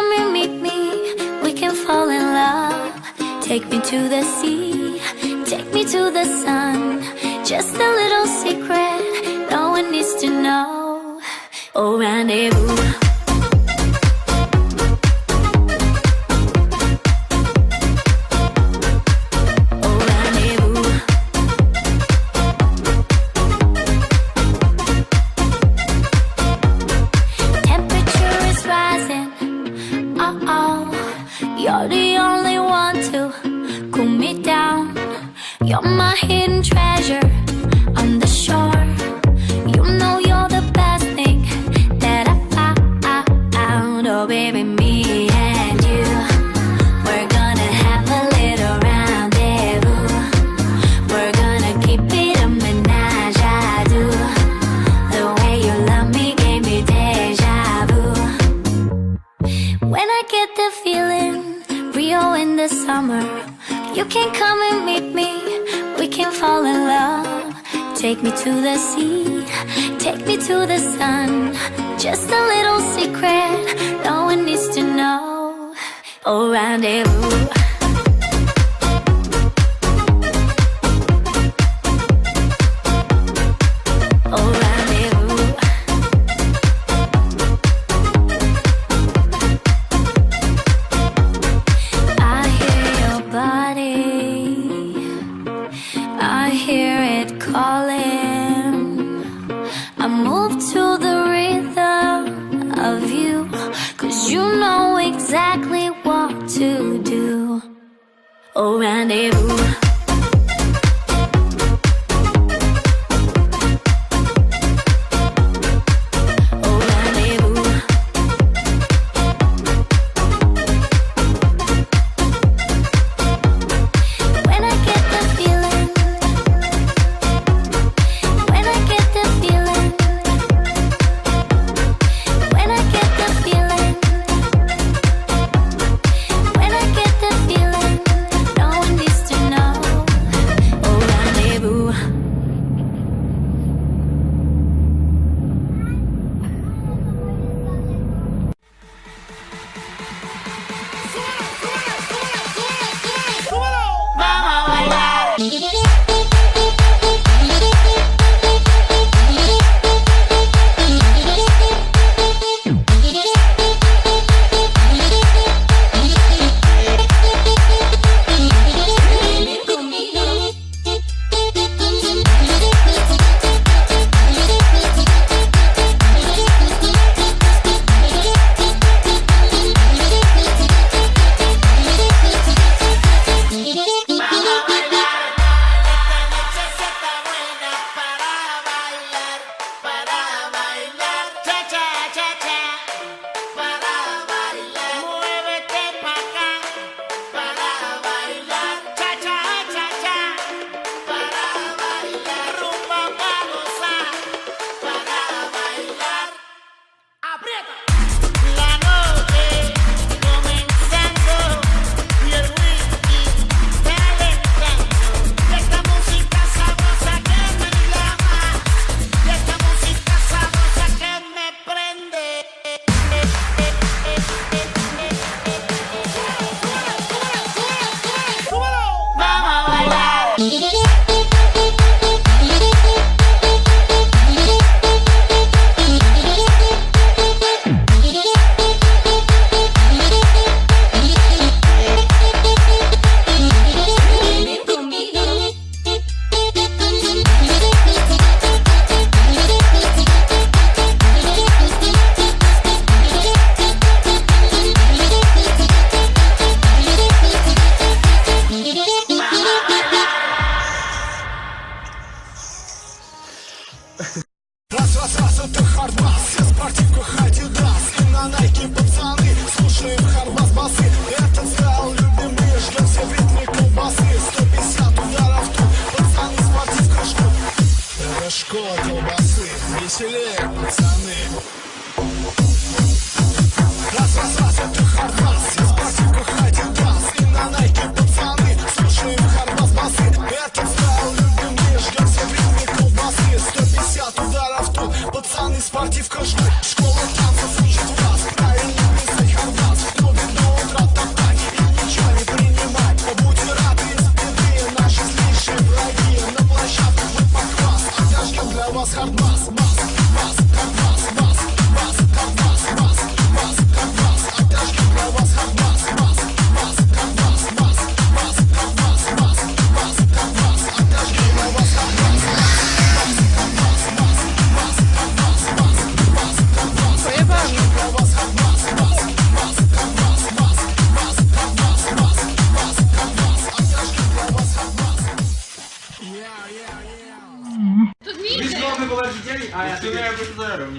Come and meet me, we can fall in love. Take me to the sea, take me to the sun. Just a little secret, no one needs to know. Oh, rendezvous. You're the only one to cool me down. You're my hidden treasure on the shore. You can come and meet me, we can fall in love. Take me to the sea, take me to the sun. Just a little secret, no one needs to know. Oh, rendezvous. calling.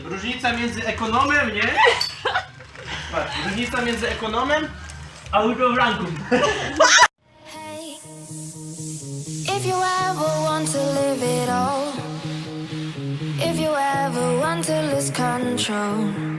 Różnica między ekonomem, nie? Patrz, różnica między ekonomem a budowlanką. Hey, if you ever want to live it all, if you ever want to lose control,